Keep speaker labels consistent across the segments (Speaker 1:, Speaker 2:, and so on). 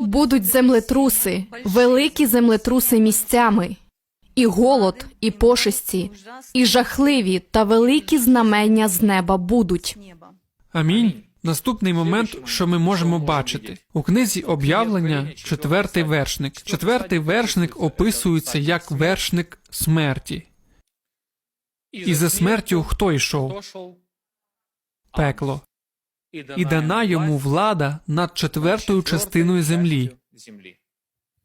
Speaker 1: Будуть землетруси, великі землетруси місцями, і голод, і пошесті, і жахливі та великі знамення з неба будуть.
Speaker 2: Амінь. Наступний момент, що ми можемо бачити у книзі об'явлення, четвертий вершник. Четвертий вершник описується як вершник смерті. І за смертю хто йшов? Пекло. І дана йому влада над четвертою частиною землі,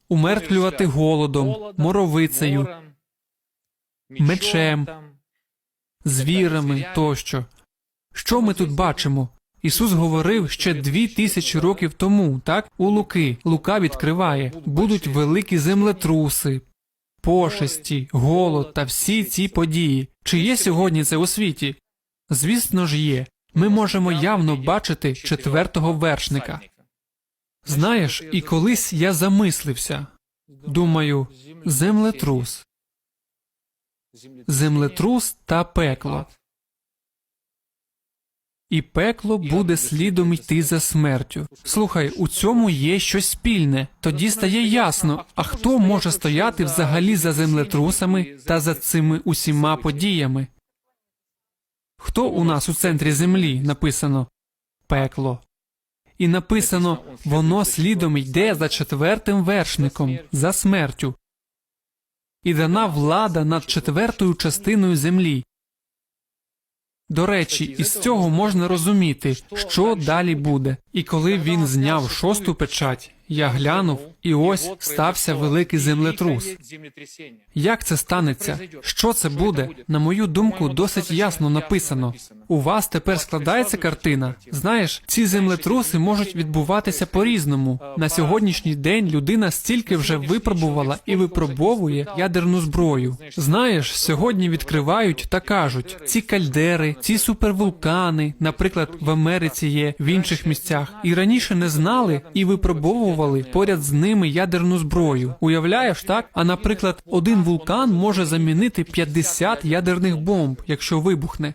Speaker 2: умертвлювати голодом, моровицею, мечем, звірами тощо. Що ми тут бачимо? Ісус говорив ще дві тисячі років тому, так? У Луки. Лука відкриває. Будуть великі землетруси, пошесті, голод та всі ці події. Чи є сьогодні це у світі? Звісно ж є. Ми можемо явно бачити четвертого вершника. Знаєш, і колись я замислився. Думаю, землетрус, землетрус та пекло. І пекло буде слідом йти за смертю. Слухай, у цьому є щось спільне. Тоді стає ясно, а хто може стояти взагалі за землетрусами та за цими усіма подіями? Хто у нас у центрі землі написано пекло? І написано воно слідом йде за четвертим вершником, за смертю. І дана влада над четвертою частиною землі. До речі, із цього можна розуміти, що далі буде. І коли він зняв шосту печать, я глянув, і ось стався великий землетрус. Як це станеться? Що це буде? На мою думку, досить ясно написано. У вас тепер складається картина. Знаєш, ці землетруси можуть відбуватися по-різному. На сьогоднішній день людина стільки вже випробувала і випробовує ядерну зброю. Знаєш, сьогодні відкривають та кажуть, ці кальдери, ці супервулкани, наприклад, в Америці є в інших місцях, і раніше не знали і випробовували поряд з ними ядерну зброю. Уявляєш, так? А наприклад, один вулкан може замінити 50 ядерних бомб, якщо вибухне.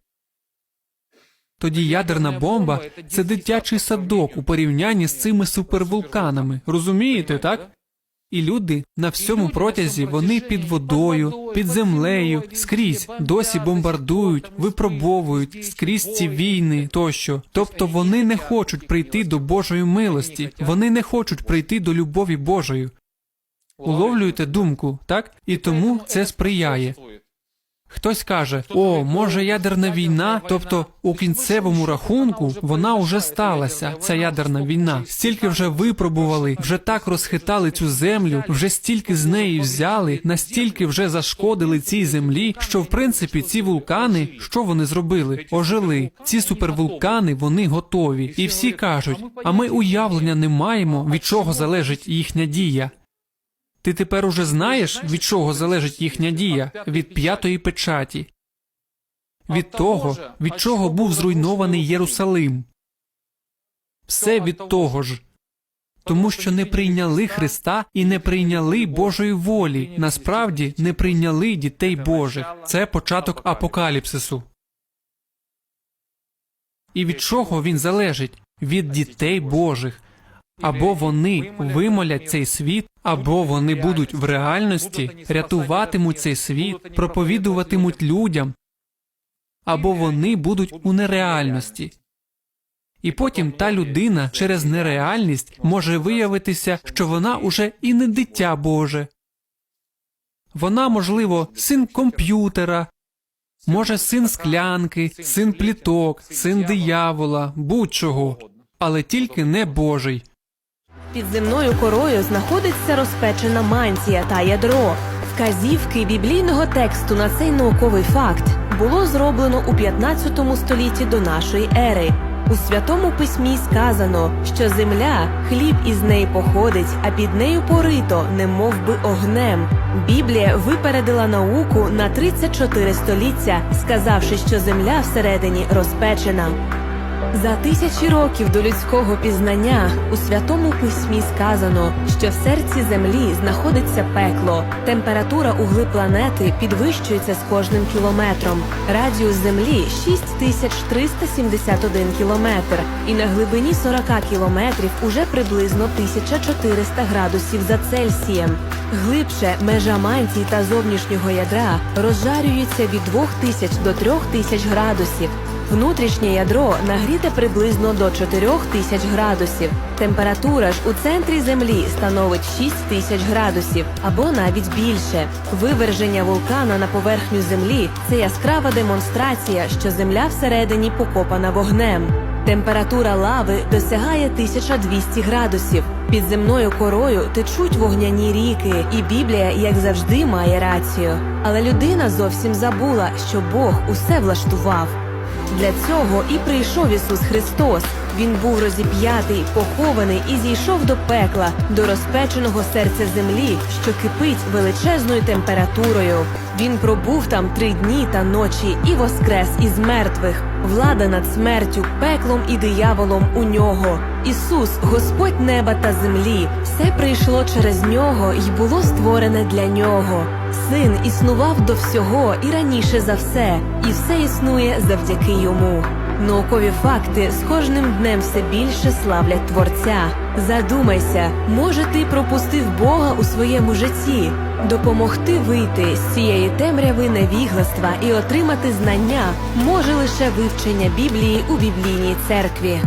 Speaker 2: Тоді ядерна бомба це дитячий садок у порівнянні з цими супервулканами. Розумієте, так? І люди на всьому протязі вони під водою, під землею, скрізь досі бомбардують, випробовують скрізь ці війни тощо. Тобто вони не хочуть прийти до Божої милості, вони не хочуть прийти до любові Божої. Уловлюєте думку, так? І тому це сприяє. Хтось каже: о, може ядерна війна, тобто у кінцевому рахунку вона вже сталася. Ця ядерна війна. Стільки вже випробували, вже так розхитали цю землю, вже стільки з неї взяли, настільки вже зашкодили цій землі, що в принципі ці вулкани, що вони зробили? Ожили. Ці супервулкани, вони готові. І всі кажуть: а ми уявлення не маємо, від чого залежить їхня дія. Ти тепер уже знаєш, від чого залежить їхня дія? Від п'ятої печаті, від того, від чого був зруйнований Єрусалим. Все від того ж. Тому що не прийняли Христа і не прийняли Божої волі, насправді не прийняли дітей Божих. Це початок апокаліпсису. І від чого він залежить? Від дітей Божих. Або вони вимолять цей світ, або вони будуть в реальності, рятуватимуть цей світ, проповідуватимуть людям, або вони будуть у нереальності. І потім та людина через нереальність може виявитися, що вона уже і не дитя Боже. Вона, можливо, син комп'ютера, може, син склянки, син пліток, син диявола, будь-чого, але тільки не Божий.
Speaker 3: Під земною корою знаходиться розпечена мантія та ядро. Вказівки біблійного тексту на цей науковий факт було зроблено у 15 столітті до нашої ери. У святому письмі сказано, що земля, хліб із неї походить, а під нею порито, не мов би огнем. Біблія випередила науку на 34 століття, сказавши, що земля всередині розпечена. За тисячі років до людського пізнання у святому письмі сказано, що в серці землі знаходиться пекло. Температура угли планети підвищується з кожним кілометром. Радіус землі 6371 кілометр, і на глибині 40 кілометрів уже приблизно 1400 градусів за Цельсієм. Глибше межа мантії та зовнішнього ядра розжарюється від 2000 до 3000 градусів. Внутрішнє ядро нагріте приблизно до 4000 градусів. Температура ж у центрі Землі становить 6000 градусів або навіть більше. Виверження вулкана на поверхню Землі це яскрава демонстрація, що Земля всередині покопана вогнем. Температура лави досягає 1200 градусів. Під земною корою течуть вогняні ріки, і Біблія, як завжди, має рацію. Але людина зовсім забула, що Бог усе влаштував. Для цього і прийшов Ісус Христос. Він був розіп'ятий, похований і зійшов до пекла, до розпеченого серця землі, що кипить величезною температурою. Він пробув там три дні та ночі і воскрес із мертвих. Влада над смертю, пеклом і дияволом у нього. Ісус, Господь неба та землі, все прийшло через нього і було створене для нього. Син існував до всього і раніше за все, і все існує завдяки йому. Наукові факти з кожним днем все більше славлять творця. Задумайся, може, ти пропустив Бога у своєму житті, допомогти вийти з цієї темряви невігластва і отримати знання може лише вивчення Біблії у біблійній церкві.